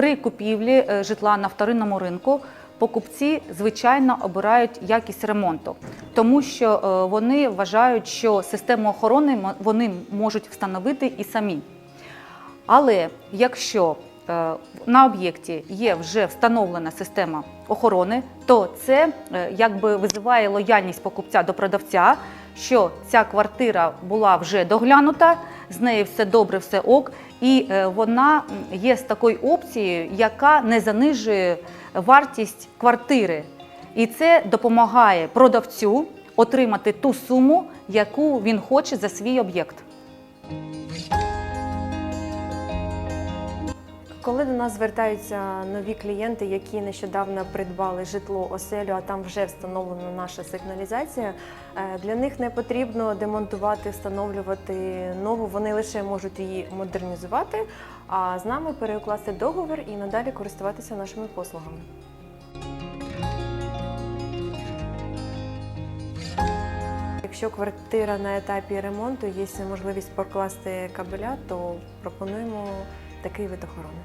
При купівлі е, житла на вторинному ринку покупці звичайно обирають якість ремонту, тому що е, вони вважають, що систему охорони вони можуть встановити і самі. Але якщо е, на об'єкті є вже встановлена система охорони, то це якби визиває лояльність покупця до продавця, що ця квартира була вже доглянута, з нею все добре, все ок, і е, вона є з такою опцією, яка не занижує вартість квартири. І це допомагає продавцю отримати ту суму, яку він хоче за свій об'єкт. Коли до нас звертаються нові клієнти, які нещодавно придбали житло оселю, а там вже встановлена наша сигналізація, е, для них не потрібно демонтувати, встановлювати нову. Вони лише можуть її модернізувати, а з нами перекласти договір і надалі користуватися нашими послугами. Якщо квартира на етапі ремонту, є можливість покласти кабеля, то пропонуємо такий вид охорони.